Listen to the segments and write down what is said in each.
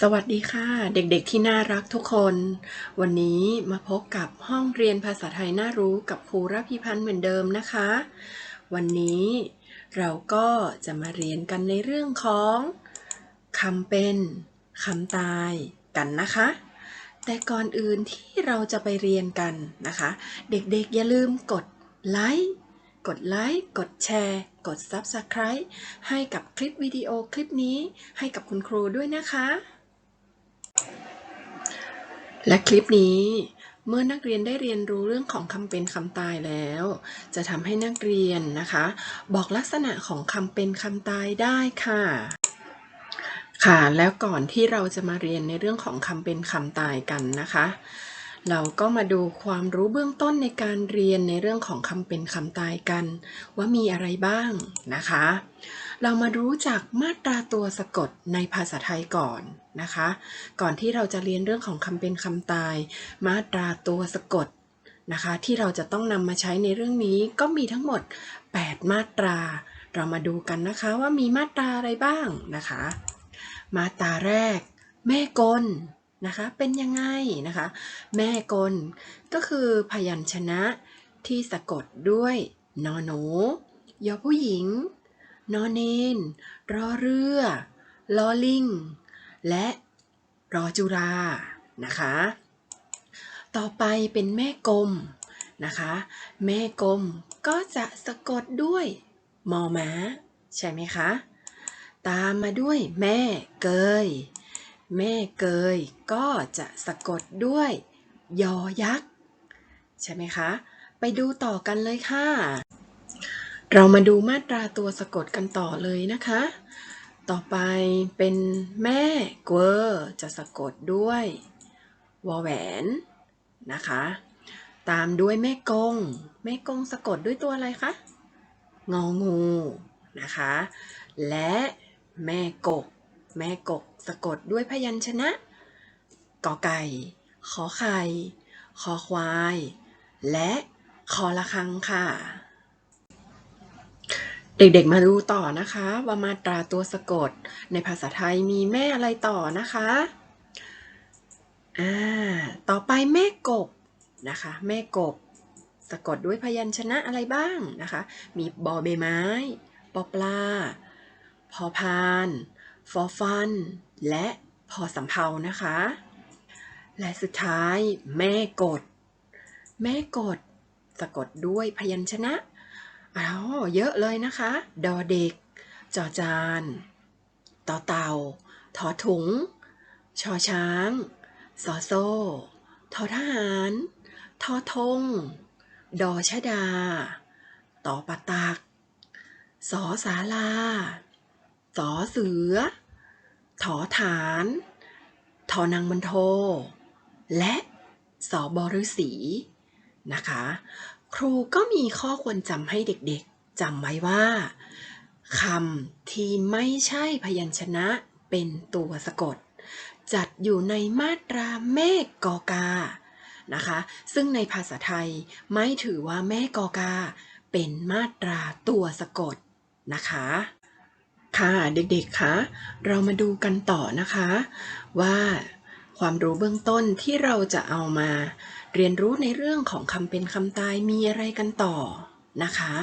สวัสดีค่ะ เด็กๆที่น่ารักทุกคน วันนี้มาพบกับห้องเรียนภาษาไทยน่ารู้กับครูระพิพันธ์เหมือนเดิมนะคะ วันนี้เราก็จะมาเรียนกันในเรื่องของคำเป็นคำตายกันนะคะ แต่ก่อนอื่นที่เราจะไปเรียนกันนะคะ เด็กๆอย่าลืมกดไลค์กดไลค์ กดแชร์ กด Subscribe ให้กับคลิปวิดีโอคลิปนี้ให้กับคุณครูด้วยนะคะ และคลิปนี้เมื่อนักเรียนได้เรียนรู้เรื่องของคำเป็นคำตายแล้ว จะทำให้นักเรียนนะคะ บอกลักษณะของคำเป็นคำตายได้ค่ะ ค่ะ แล้วก่อนที่เราจะมาเรียนในเรื่องของคำเป็นคำตายกันนะคะ เราก็มาดูความรู้เบื้องต้นในการเรียนในเรื่องของคำเป็นคำตายกัน ว่ามีอะไรบ้างนะคะ เรามารู้จักมาตราตัวสะกดในภาษาไทยก่อน นะคะ ก่อนที่เราจะเรียนเรื่องของคำเป็นคำตาย มาตราตัวสะกดนะคะ ที่เราจะต้องนำมาใช้ในเรื่องนี้ก็มีทั้งหมด 8 มาตรา เรามาดูกันนะคะว่ามีมาตราอะไรบ้างนะคะ มาตราแรก แม่กลนะคะเป็นยังไงนะคะ แม่กลก็คือพยัญชนะที่สะกดด้วยนอหนูยอผู้หญิง นอเนนรอเรือลอลิง และรอจุรานะคะ ต่อไปเป็นแม่กลมนะคะ แม่กลมก็จะสะกดด้วยมอม้า ใช่ไหมคะ ตามมาด้วยแม่เกย แม่เกยก็จะสะกดด้วยยอยักษ์ ใช่ไหมคะ ไปดูต่อกันเลยค่ะ เรามาดูมาตราตัวสะกดกันต่อเลยนะคะ ต่อไปเป็นแม่เกวอจะสะกดด้วยวอแหวนนะคะ ตามด้วยแม่กง แม่กงสะกดด้วยตัวอะไรคะงองูนะคะ และแม่กก แม่กกสะกดด้วยพยัญชนะกอไก่ ขอไข่ คอควาย และคอละคังค่ะ เด็กๆ มาดูต่อนะคะ ว่ามาตราตัวสะกด ในภาษาไทยมีแม่อะไรต่อนะคะ อ่า ต่อไปแม่กบนะคะ แม่กบ สะกดด้วยพยัญชนะอะไรบ้างนะคะ มีบอใบไม้ปอปลา พอพาน ฟอฟัน และพอสำเภานะคะ และสุดท้ายแม่กด แม่กด สะกดด้วยพยัญชนะ อ้าเยอะเลยนะคะ ดอเด็ก จอจาน ต่อเต่าทอถุง ชอช้าง สอโซ่ทอทหาร ทอทง ดอชดา ต่อปะตัก สอสาลา สอเสือ ถอฐาน ทอนางมันโท และสอบฤษีนะคะ ครูก็มีข้อควรจำให้เด็กๆจำไว้ว่าคำที่ไม่ใช่พยัญชนะเป็นตัวสะกด จัดอยู่ในมาตราแม่กอกานะคะ ซึ่งในภาษาไทยไม่ถือว่าแม่กอกา เป็นมาตราตัวสะกดนะคะ ค่ะเด็กๆคะเรามาดูกันต่อนะคะว่า ความรู้เบื้องต้นที่เราจะเอามา เรียนรู้ในเรื่องของคำเป็นคำตายมีอะไรกันต่อนะคะ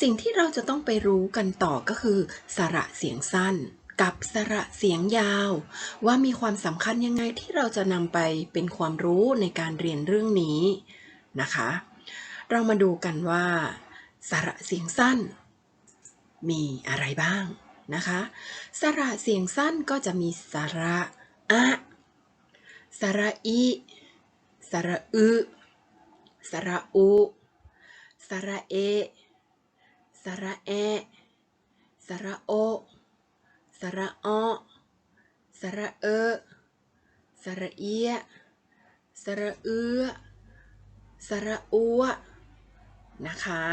สิ่งที่เราจะต้องไปรู้กันต่อก็คือ สระเสียงสั้น กับสระเสียงยาว ว่ามีความสำคัญยังไงที่เราจะนำไปเป็นความรู้ในการเรียนเรื่องนี้นะคะ เรามาดูกันว่า สระเสียงสั้น มีอะไรบ้างนะคะ สระเสียงสั้นก็จะมีสระอะ สระอิสระอึสระอุสระเอ สระแอ สระโอ สระออสระเอสระเอียสระเอือสระอัวนะคะ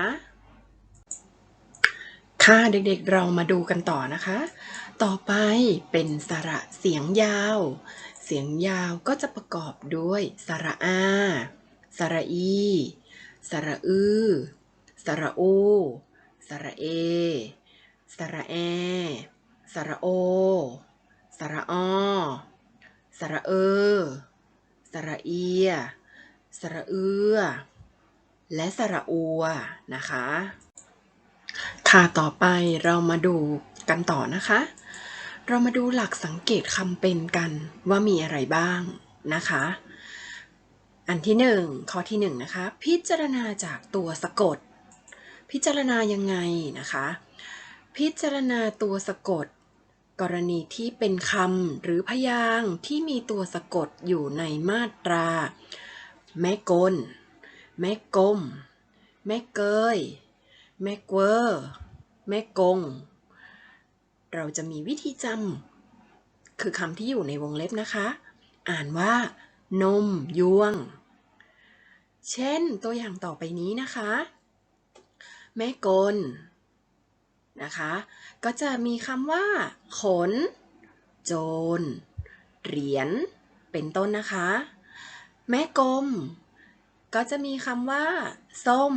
ค่ะเด็กๆเรามาดูกันต่อนะคะ ต่อไปเป็นสระเสียงยาว เสียงยาวก็จะประกอบด้วย สระอา สระอี สระอือ สระโอสระเอ สระแอ สระโอ สระออ สระเออ สระเอีย สระเอือ และสระอัวนะคะ ค่ะต่อไปเรามาดูกันต่อนะคะ เรามาดูหลักสังเกตคำเป็นกันว่ามีอะไรบ้างนะคะ อันที่หนึ่งข้อที่หนึ่งนะคะ พิจารณาจากตัวสะกด พิจารณายังไงนะคะ พิจารณาตัวสะกด กรณีที่เป็นคำหรือพยางค์ที่มีตัวสะกดอยู่ในมาตรา แม่กล แม่กลมแม่เกย แม่เกวอร์แม่กง เราจะมีวิธีจำคือคำที่อยู่ในวงเล็บนะคะ อ่านว่า นมยวง เช่นตัวอย่างต่อไปนี้นะคะ แม่กลนะคะ ก็จะมีคำว่า ขน โจร เหรียญ เป็นต้นนะคะ แม่กลม ก็จะมีคำว่า ส้ม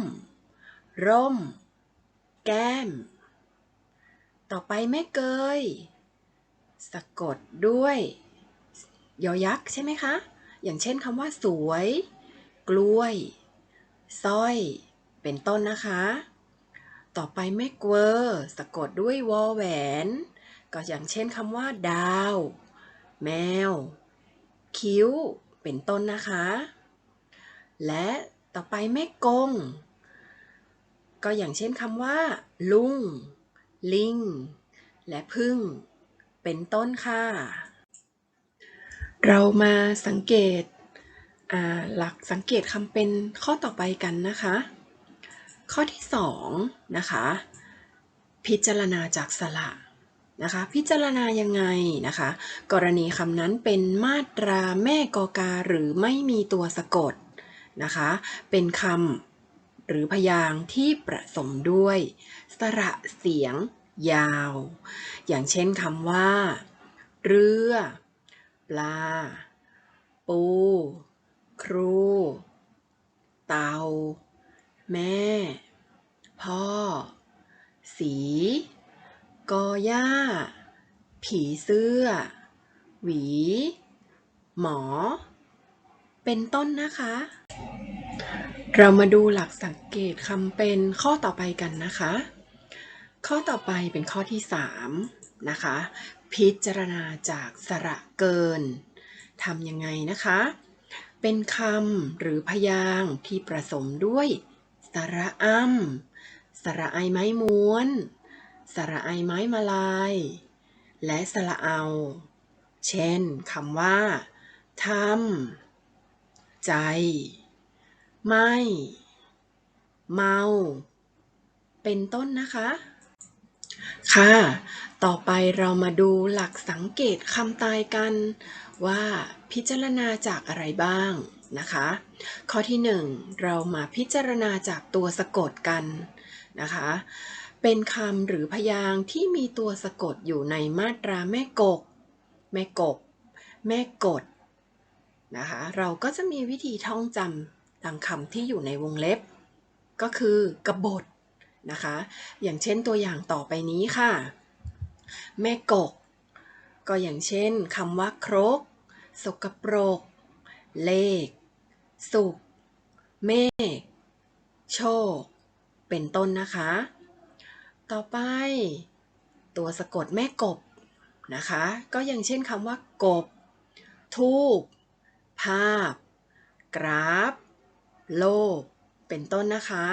ร่ม แก้ม ต่อไปแม่เกย สะกดด้วย ยอยักษ์ใช่ไหมคะ อย่างเช่นคำว่า สวย กล้วยสร้อย เป็นต้นนะคะ ต่อไปแม่เกวอร์สะกดด้วยวอแหวน ก็อย่างเช่นคำว่า ดาว แมว คิ้ว เป็นต้นนะคะ และต่อไปแม่กง ก็อย่างเช่นคำว่า ลุง ลิง และพึ่ง เป็นต้นค่ะ เรามาสังเกตหลักสังเกตคำเป็นข้อต่อไปกันนะคะ ข้อที่สองนะคะ พิจารณาจากสระนะคะ พิจารณายังไงนะคะ กรณีคำนั้นเป็นมาตราแม่กอกาหรือไม่มีตัวสะกดนะคะ เป็นคำ หรือพยางค์ที่ประสมด้วย สระเสียงยาว อย่างเช่นคำว่า เรือ ปลา ปู ครู เตา แม่ พ่อ สี กอหญ้า ผีเสื้อ หวี หมอ เป็นต้นนะคะ เรามาดูหลักสังเกตคำเป็นข้อต่อไปกันนะคะ ข้อต่อไปเป็นข้อที่ 3 นะคะ พิจารณาจากสระเกินทำยังไงนะคะ เป็นคำหรือพยางค์ที่ประสมด้วย สระอ้ำสระไอไม้ม้วน สระไอไม้มาลาย และสระเอา เช่นคำว่าทำใจ ไม่ เมา เป็นต้นนะคะ ค่ะ ต่อไปเรามาดูหลักสังเกตคำตายกันว่าพิจารณาจากอะไรบ้างนะคะ ข้อที่ 1 เรามาพิจารณาจากตัวสะกดกันนะคะ เป็นคำหรือพยางค์ที่มีตัวสะกดอยู่ในมาตราแม่กก แม่กบแม่กดนะคะ เราก็จะมีวิธีท่องจำ ดังคำที่อยู่ในวงเล็บ ก็คือกบฏนะคะ อย่างเช่นตัวอย่างต่อไปนี้ค่ะ แม่กก ก็อย่างเช่นคำว่าครก สกปรก เลข สุขเมฆโชค เป็นต้นนะคะ ต่อไป ตัวสะกดแม่กบนะคะ ก็อย่างเช่นคำว่ากบ ทูบภาพ กราฟ โล เป็นต้นนะคะ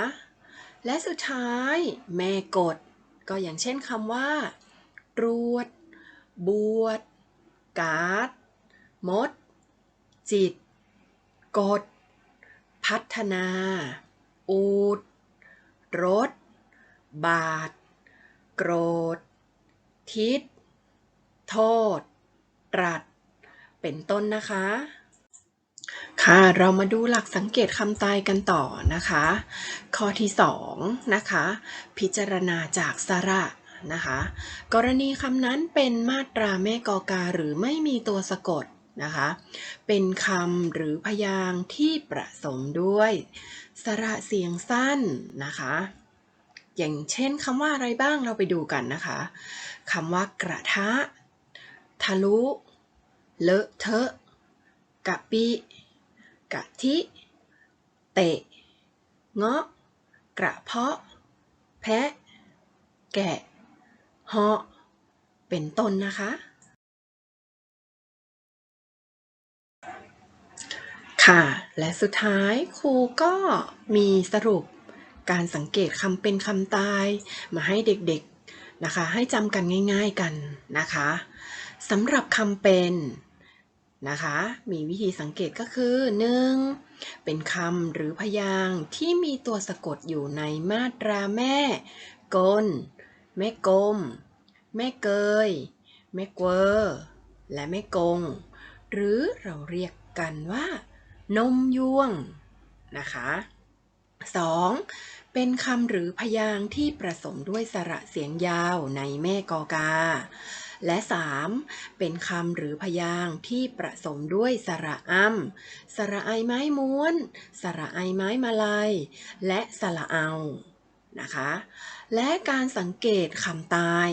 และสุดท้ายแม่กด ก็อย่างเช่นคำว่าตรวจบวชการ์ดมด จิต กด พัฒนา อูด รถ บาท โกรธ ทิศ โทษ ตรัส เป็นต้นนะคะ ค่ะเรามาดูหลักสังเกตคำตายกันต่อนะคะ ข้อที่2นะคะ พิจารณาจากสระนะคะ กรณีคำนั้นเป็นมาตราแม่กอกาหรือไม่มีตัวสะกดนะคะ เป็นคำหรือพยางค์ที่ประสมด้วย สระเสียงสั้นนะคะ อย่างเช่นคำว่าอะไรบ้างเราไปดูกันนะคะคำว่ากระทะ ทะลุ เลอะเทอะกะปิ กะทิ เตะ เงาะ กระเพาะ แพะ แกะเหาะเป็นต้นนะคะ ค่ะ และสุดท้ายครูก็มีสรุปการสังเกตคำเป็นคำตายมาให้เด็กๆนะคะ ให้จำกันง่ายๆกันนะคะสำหรับคำเป็น นะคะ มีวิธีสังเกตก็คือ 1. เป็นคำหรือพยางค์ที่มีตัวสะกดอยู่ในมาตราแม่ กล แม่กลม แม่เกย แม่เกวอและแม่กง หรือเราเรียกกันว่า นมยวง นะคะ 2. เป็นคำหรือพยางค์ที่ประสมด้วยสระเสียงยาวในแม่กอกา และ 3. เป็นคำหรือพยางค์ที่ประสมด้วยสระอ้ำสระไอไม้ม้วน สระไอไม้มาลายและสระเอานะคะ และการสังเกตคำตาย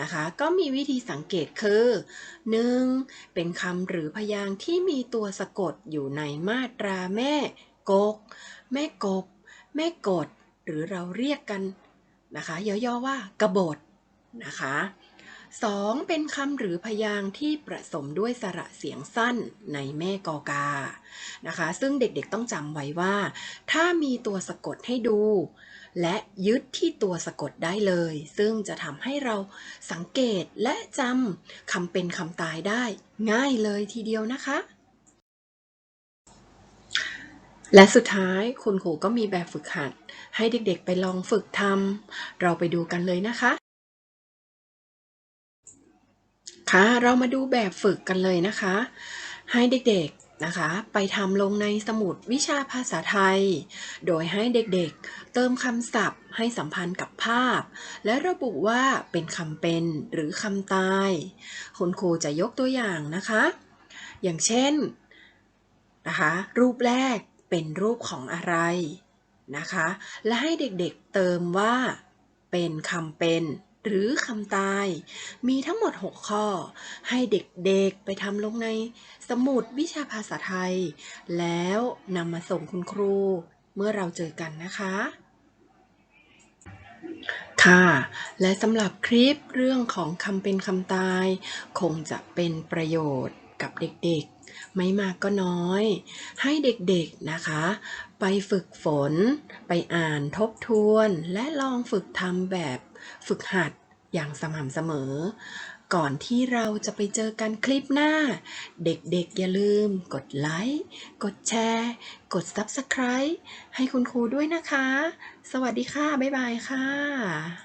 นะคะ ก็มีวิธีสังเกตคือ 1. เป็นคำหรือพยางค์ที่มีตัวสะกดอยู่ในมาตราแม่กก แม่กบ แม่กด หรือเราเรียกกันนะคะย่อๆว่ากระบฏนะคะ 2. เป็นคำหรือพยางค์ที่ประสมด้วยสระเสียงสั้นในแม่กอกา นะคะ ซึ่งเด็กๆต้องจำไว้ว่า ถ้ามีตัวสะกดให้ดู และยึดที่ตัวสะกดได้เลย ซึ่งจะทำให้เราสังเกตและจำคำเป็นคำตายได้ ง่ายเลยทีเดียวนะคะ และสุดท้ายคุณครูก็มีแบบฝึกหัด ให้เด็กๆไปลองฝึกทำเราไปดูกันเลยนะคะ ค่ะ เรามาดูแบบฝึกกันเลยนะคะ ให้เด็กๆนะคะ ไปทำลงในสมุดวิชาภาษาไทย โดยให้เด็กๆ เติมคำศัพท์ให้สัมพันธ์กับภาพ และระบุว่าเป็นคำเป็นหรือคำตาย คุณครูจะยกตัวอย่างนะคะ อย่างเช่นนะคะ รูปแรกเป็นรูปของอะไรนะคะ และให้เด็กๆเติมว่าเป็นคำเป็น หรือคำตาย มีทั้งหมด 6 ข้อ ให้เด็กๆไปทำลงในสมุดวิชาภาษาไทย แล้วนำมาส่งคุณครู เมื่อเราเจอกันนะคะ ค่ะ และสำหรับคลิปเรื่องของคำเป็นคำตาย คงจะเป็นประโยชน์กับเด็กๆ ไม่มากก็น้อย ให้เด็กๆนะคะ ไปฝึกฝน ไปอ่านทบทวน และลองฝึกทำแบบ ฝึกหัดอย่างสม่ำเสมอ ก่อนที่เราจะไปเจอกันคลิปหน้า เด็กๆอย่าลืม กดไลค์ กดแชร์ กด Subscribe ให้คุณครูด้วยนะคะ สวัสดีค่ะ บ๊ายบายค่ะ